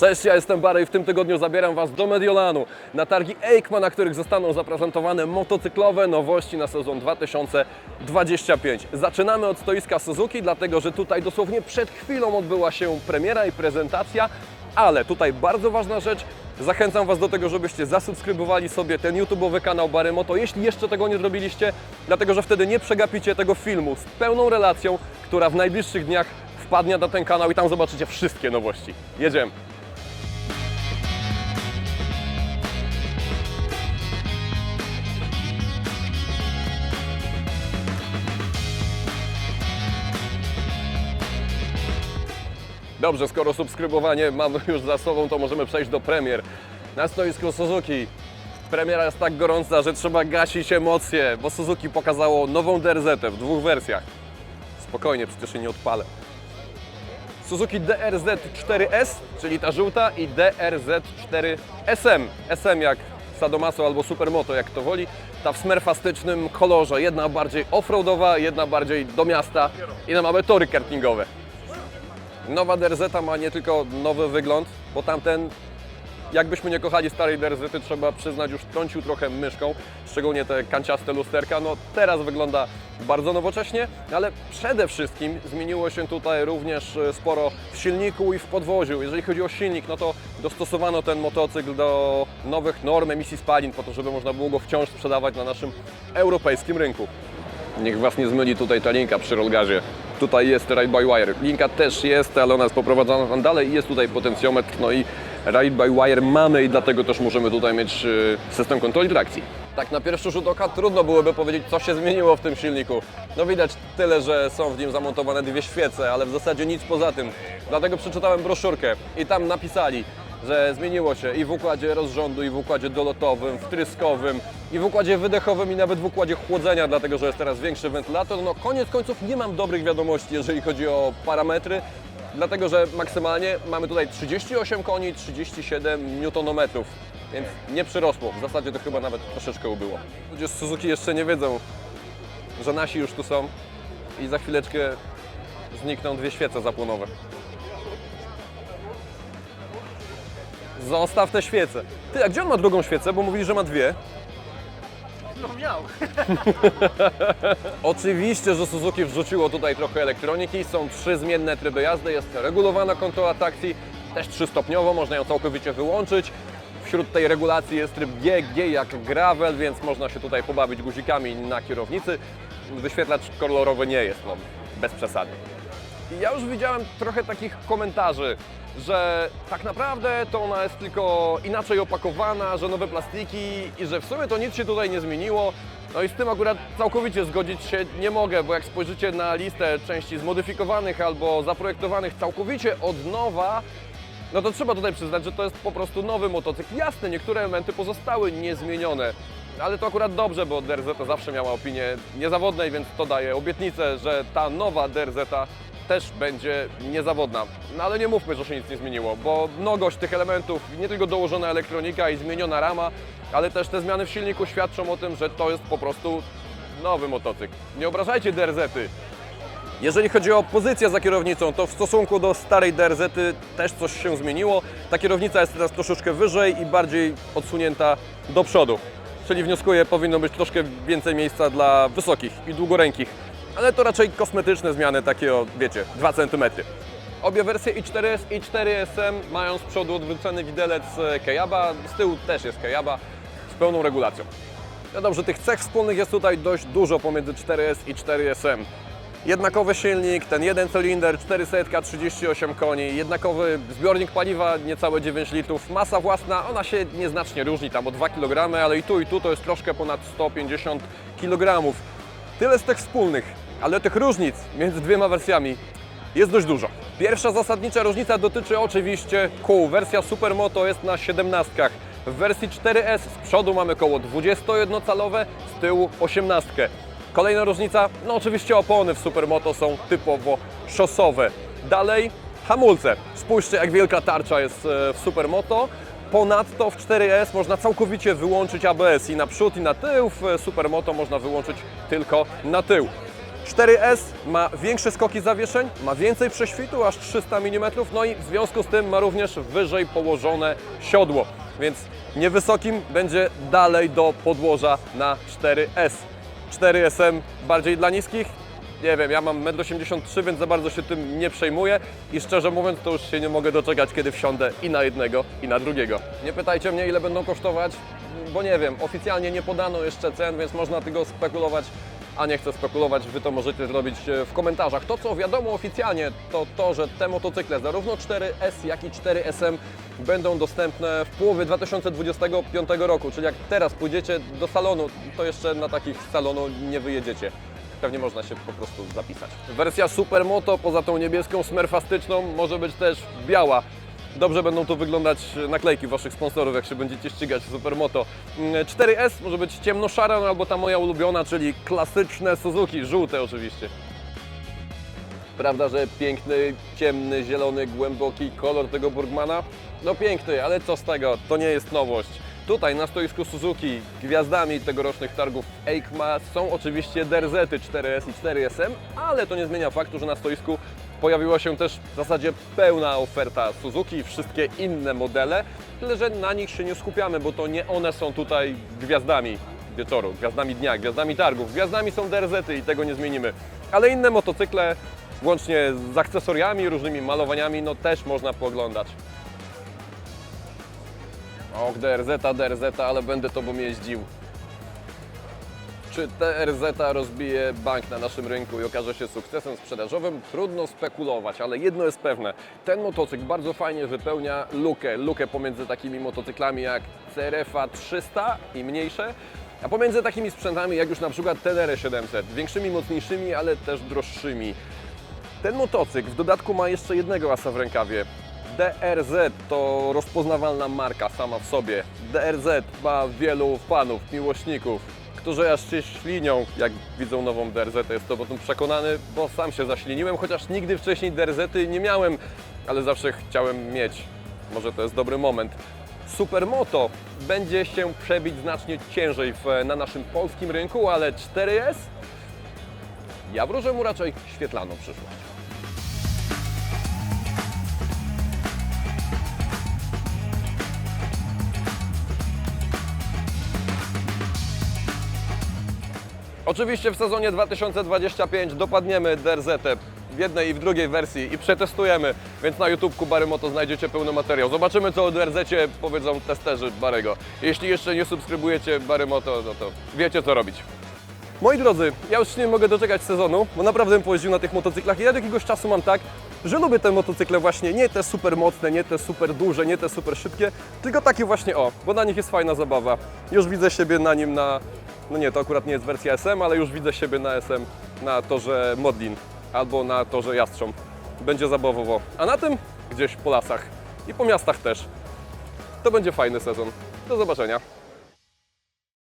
Cześć, ja jestem Barry i w tym tygodniu zabieram Was do Mediolanu na targi EICMA, na których zostaną zaprezentowane motocyklowe nowości na sezon 2025. Zaczynamy od stoiska Suzuki, dlatego że tutaj dosłownie przed chwilą odbyła się premiera i prezentacja, ale tutaj bardzo ważna rzecz, zachęcam Was do tego, żebyście zasubskrybowali sobie ten YouTube'owy kanał Bary Moto, jeśli jeszcze tego nie zrobiliście, dlatego że wtedy nie przegapicie tego filmu z pełną relacją, która w najbliższych dniach wpadnie na ten kanał i tam zobaczycie wszystkie nowości. Jedziemy! Dobrze, skoro subskrybowanie mamy już za sobą, to możemy przejść do premier. Na stoisku Suzuki premiera jest tak gorąca, że trzeba gasić emocje, bo Suzuki pokazało nową DRZ w dwóch wersjach. Spokojnie, przecież się nie odpalę. Suzuki DRZ 4S, czyli ta żółta i DRZ 4SM. SM jak Sadomaso albo Supermoto, jak to woli. Ta w smerfastycznym kolorze. Jedna bardziej offroadowa, jedna bardziej do miasta. I no mamy tory kartingowe. Nowa DRZ ma nie tylko nowy wygląd, bo tamten, jakbyśmy nie kochali starej DRZ, trzeba przyznać, już trącił trochę myszką, szczególnie te kanciaste lusterka. No teraz wygląda bardzo nowocześnie, ale przede wszystkim zmieniło się tutaj również e, sporo w silniku i w podwoziu. Jeżeli chodzi o silnik, no to dostosowano ten motocykl do nowych norm emisji spalin, po to, żeby można było go wciąż sprzedawać na naszym europejskim rynku. Niech Was nie zmyli tutaj ta linka przy rollgazie. Tutaj jest Ride by Wire. Linka też jest, ale ona jest poprowadzona tam dalej i jest tutaj potencjometr, no i Ride by Wire mamy i dlatego też możemy tutaj mieć y, system kontroli trakcji. Tak na pierwszy rzut oka trudno byłoby powiedzieć, co się zmieniło w tym silniku. No widać tyle, że są w nim zamontowane dwie świece, ale w zasadzie nic poza tym. Dlatego przeczytałem broszurkę i tam napisali, że zmieniło się i w układzie rozrządu, i w układzie dolotowym, wtryskowym, i w układzie wydechowym, i nawet w układzie chłodzenia, dlatego że jest teraz większy wentylator. No koniec końców nie mam dobrych wiadomości, jeżeli chodzi o parametry, dlatego że maksymalnie mamy tutaj 38 koni, 37 Nm, więc nie przyrosło. W zasadzie to chyba nawet troszeczkę ubyło. Ludzie z Suzuki jeszcze nie wiedzą, że nasi już tu są i za chwileczkę znikną dwie świece zapłonowe. Zostaw te świece. Ty, a gdzie on ma drugą świecę? Bo mówili, że ma dwie. No miał. Oczywiście, że Suzuki wrzuciło tutaj trochę elektroniki. Są trzy zmienne tryby jazdy. Jest regulowana kontrola trakcji, też trzystopniowo, można ją całkowicie wyłączyć. Wśród tej regulacji jest tryb G, G jak gravel, więc można się tutaj pobawić guzikami na kierownicy. Wyświetlacz kolorowy nie jest, no bez przesady. I ja już widziałem trochę takich komentarzy, że tak naprawdę to ona jest tylko inaczej opakowana, że nowe plastiki i że w sumie to nic się tutaj nie zmieniło. No i z tym akurat całkowicie zgodzić się nie mogę, bo jak spojrzycie na listę części zmodyfikowanych albo zaprojektowanych całkowicie od nowa, no to trzeba tutaj przyznać, że to jest po prostu nowy motocykl. Jasne, niektóre elementy pozostały niezmienione, ale to akurat dobrze, bo DRZ zawsze miała opinię niezawodnej, więc to daje obietnicę, że ta nowa DRZ też będzie niezawodna. No ale nie mówmy, że się nic nie zmieniło, bo mnogość tych elementów, nie tylko dołożona elektronika i zmieniona rama, ale też te zmiany w silniku świadczą o tym, że to jest po prostu nowy motocykl. Nie obrażajcie DRZ-y, jeżeli chodzi o pozycję za kierownicą, to w stosunku do starej DRZ też coś się zmieniło. Ta kierownica jest teraz troszeczkę wyżej i bardziej odsunięta do przodu. Czyli wnioskuję, powinno być troszkę więcej miejsca dla wysokich i długorękich. Ale to raczej kosmetyczne zmiany, takie o, wiecie, 2 cm. Obie wersje i4S i 4SM mają z przodu odwrócony widelec e, Kejaba, z tyłu też jest Kejaba z pełną regulacją. No dobrze, tych cech wspólnych jest tutaj dość dużo pomiędzy 4S i 4SM. Jednakowy silnik, ten jeden cylinder, 400, 38 koni, jednakowy zbiornik paliwa, niecałe 9 litrów, masa własna, ona się nieznacznie różni, tam o 2 kg, ale i tu i tu to jest troszkę ponad 150 kg. Tyle z tych wspólnych, ale tych różnic między dwiema wersjami jest dość dużo. Pierwsza zasadnicza różnica dotyczy oczywiście kół. Wersja Supermoto jest na 17. W wersji 4S z przodu mamy koło 21-calowe, z tyłu 18. Kolejna różnica, no oczywiście opony w Supermoto są typowo szosowe. Dalej hamulce. Spójrzcie jak wielka tarcza jest e, w Supermoto. Ponadto w 4S można całkowicie wyłączyć ABS i na przód i na tył. W Supermoto można wyłączyć tylko na tył. 4S ma większe skoki zawieszeń, ma więcej prześwitu, aż 300 mm, no i w związku z tym ma również wyżej położone siodło, więc niewysokim będzie dalej do podłoża na 4S. 4SM bardziej dla niskich, nie wiem, ja mam 1,83 m, więc za bardzo się tym nie przejmuję i szczerze mówiąc to już się nie mogę doczekać, kiedy wsiądę i na jednego, i na drugiego. Nie pytajcie mnie, ile będą kosztować, bo nie wiem, oficjalnie nie podano jeszcze cen, więc można tylko spekulować, a nie chcę spekulować, Wy to możecie zrobić e, w komentarzach. To, co wiadomo oficjalnie, to to, że te motocykle, zarówno 4S, jak i 4SM będą dostępne w połowie 2025 roku, czyli jak teraz pójdziecie do salonu, to jeszcze na takich salonu nie wyjedziecie pewnie można się po prostu zapisać. Wersja Supermoto poza tą niebieską smerfastyczną może być też biała. Dobrze będą tu wyglądać naklejki Waszych sponsorów, jak się będziecie ścigać w Supermoto. Mm, 4S może być ciemnoszara, no albo ta moja ulubiona, czyli klasyczne Suzuki, żółte oczywiście. Prawda, że piękny, ciemny, zielony, głęboki kolor tego Burgmana? No piękny, ale co z tego? To nie jest nowość. Tutaj na stoisku Suzuki gwiazdami tegorocznych targów EICMA są oczywiście DRZ-y 4S i 4SM, ale to nie zmienia faktu, że na stoisku pojawiła się też w zasadzie pełna oferta Suzuki i wszystkie inne modele, tyle że na nich się nie skupiamy, bo to nie one są tutaj gwiazdami wieczoru, gwiazdami dnia, gwiazdami targów. Gwiazdami są DRZ-y i tego nie zmienimy. Ale inne motocykle, łącznie z akcesoriami, różnymi malowaniami, no też można pooglądać. Och, DRZ, DRZ, ale będę tobą jeździł. Czy TRZ rozbije bank na naszym rynku i okaże się sukcesem sprzedażowym? Trudno spekulować, ale jedno jest pewne. Ten motocykl bardzo fajnie wypełnia lukę, lukę pomiędzy takimi motocyklami jak CRF-a 300 i mniejsze, a pomiędzy takimi sprzętami jak już na przykład Tenere 700, większymi, mocniejszymi, ale też droższymi. Ten motocykl w dodatku ma jeszcze jednego asa w rękawie. DRZ to rozpoznawalna marka sama w sobie. DRZ ma wielu fanów, miłośników, którzy aż się ślinią, jak widzą nową DRZ. Jest to o tym przekonany, bo sam się zaśliniłem, chociaż nigdy wcześniej DRZ-y nie miałem, ale zawsze chciałem mieć. Może to jest dobry moment. Supermoto będzie się przebić znacznie ciężej w, na naszym polskim rynku, ale 4S ja wróżę mu raczej świetlaną przyszłość. Oczywiście w sezonie 2025 dopadniemy DRZ w jednej i w drugiej wersji i przetestujemy, więc na YouTubeku Bary Moto znajdziecie pełny materiał. Zobaczymy co o DRZ powiedzą testerzy Barego. Jeśli jeszcze nie subskrybujecie Bary Moto, no to wiecie co robić. Moi drodzy, ja już nie mogę doczekać sezonu, bo naprawdę bym pojeździł na tych motocyklach i ja od jakiegoś czasu mam tak, że lubię te motocykle właśnie nie te super mocne, nie te super duże, nie te super szybkie, tylko takie właśnie o, bo na nich jest fajna zabawa. Już widzę siebie na nim na, no nie, to akurat nie jest wersja SM, ale już widzę siebie na SM na torze Modlin albo na torze Jastrząb. Będzie zabawowo. A na tym gdzieś po lasach i po miastach też. To będzie fajny sezon. Do zobaczenia.